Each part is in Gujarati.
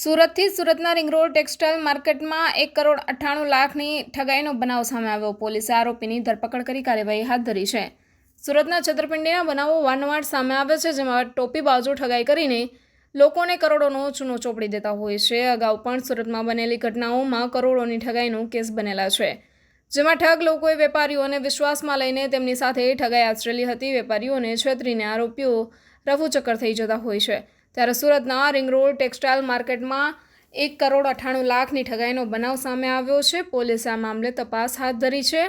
સુરતથી સુરતના રિંગ રોડ ટેક્સટાઇલ માર્કેટમાં એક કરોડ અઠ્ઠાણું લાખની ઠગાઈનો બનાવ સામે આવ્યો. પોલીસે આરોપીની ધરપકડ કરી કાર્યવાહી હાથ ધરી છે. સુરતના છતરપિંડીના બનાવો વારંવાર સામે આવે છે, જેમાં ટોપી બાજુ ઠગાઈ કરીને લોકોને કરોડોનો ચૂનો ચોપડી દેતા હોય છે. અગાઉ પણ સુરતમાં બનેલી ઘટનાઓમાં કરોડોની ઠગાઈનો કેસ બનેલા છે, જેમાં ઠગ લોકોએ વેપારીઓને વિશ્વાસમાં લઈને તેમની સાથે ઠગાઈ આચરેલી હતી. વેપારીઓને છેતરીને આરોપીઓ રફુચક્કર થઈ જતા હોય છે. ત્યારે સુરતના રિંગ રોડ ટેક્સટાઇલ માર્કેટમાં એક કરોડ અઠ્ઠાણું લાખની ઠગાઈનો બનાવ સામે આવ્યો છે. પોલીસે આ મામલે તપાસ હાથ ધરી છે.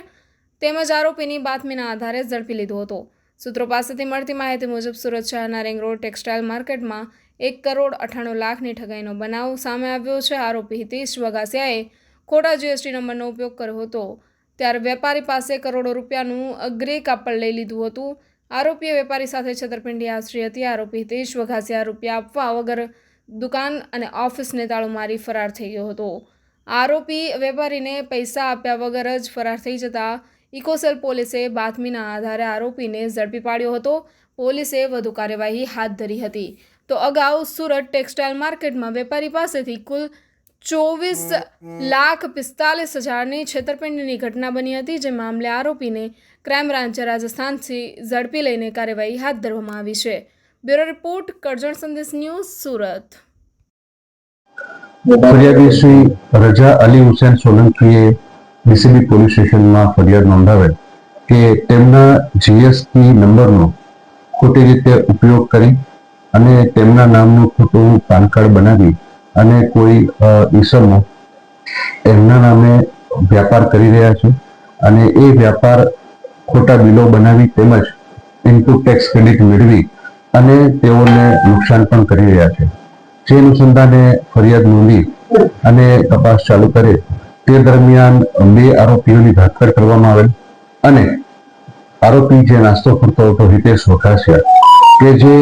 તેમજ આરોપીની બાતમીના આધારે ઝડપી લીધો હતો. સૂત્રો પાસેથી મળતી માહિતી મુજબ સુરત શહેરના રિંગ રોડ ટેક્સટાઇલ માર્કેટમાં એક કરોડ અઠ્ઠાણું લાખની ઠગાઈનો બનાવ સામે આવ્યો છે. આરોપી હિતેશ વગાસિયાએ ખોટા જીએસટી નંબરનો ઉપયોગ કર્યો હતો. ત્યારે વેપારી પાસે કરોડો રૂપિયાનું અગ્રે કાપડ લઈ લીધું હતું. આરોપીએ વેપારી સાથે છેતરપિંડી આશરી હતી. આરોપી હિતેશ વઘાસિયા રૂપિયા આપવા વગર દુકાન અને ઓફિસને તાળું મારી ફરાર થઈ ગયો હતો. આરોપી વેપારીને પૈસા આપ્યા વગર જ ફરાર થઈ જતા ઇકોસેલ પોલીસે બાતમીના આધારે આરોપીને ઝડપી પાડ્યો હતો. પોલીસે વધુ કાર્યવાહી હાથ ધરી હતી. તો અગાઉ સુરત ટેક્સટાઇલ માર્કેટમાં વેપારી પાસેથી કુલ ચોવીસ લાખ પિસ્તાલીસ હજારની છેતરપિંડીની ઘટના બની હતી જે મામલે આરોપીને ક્રાઇમ બ્રાન્ચે રાજસ્થાનથી ઝડપી લઈને કાર્યવાહી હાથ ધરવામાં આવી છે. બ્યુરો રિપોર્ટ કરજણ સંદેશ ન્યૂઝ સુરત. ફરિયાદી રજા અલી હુસેન સોલંકીએ ડીસીબી પોલીસ સ્ટેશનમાં ફરિયાદ નોંધાવેલ કે તેમના જીએસટી નંબરનો ખોટી રીતે ઉપયોગ કરી અને તેમના નામનું ખોટું પાન કાર્ડ બનાવી અને કોઈ ઈસમો એમના નામે વ્યાપાર કરી રહ્યા છે અને એ વ્યાપાર ખોટા બિલો બનાવી તેમજ ઇનપુટ ટેક્સ ક્રેડિટ મેળવી અને તેઓને નુકસાન પણ કરી રહ્યા છે. જે અનુસંધાને ફરિયાદ નોંધી અને તપાસ ચાલુ કરે તે દરમિયાન બે આરોપીઓની ધરપકડ કરવામાં આવેલ અને આરોપી જે નાસ્તો કરતો હતો હિતેશ વકાસિયા કે જે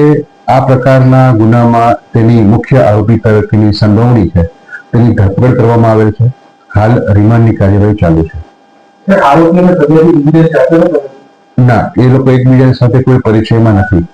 આ પ્રકારના ગુનામાં તેની મુખ્ય આરોપી તરફની સંડોવણી છે. તેની ધરપકડ કરવામાં આવેલ છે. હાલ રિમાન્ડની કાર્યવાહી ચાલુ છે. ના એ લોકો એકબીજા સાથે કોઈ પરિચયમાં નથી.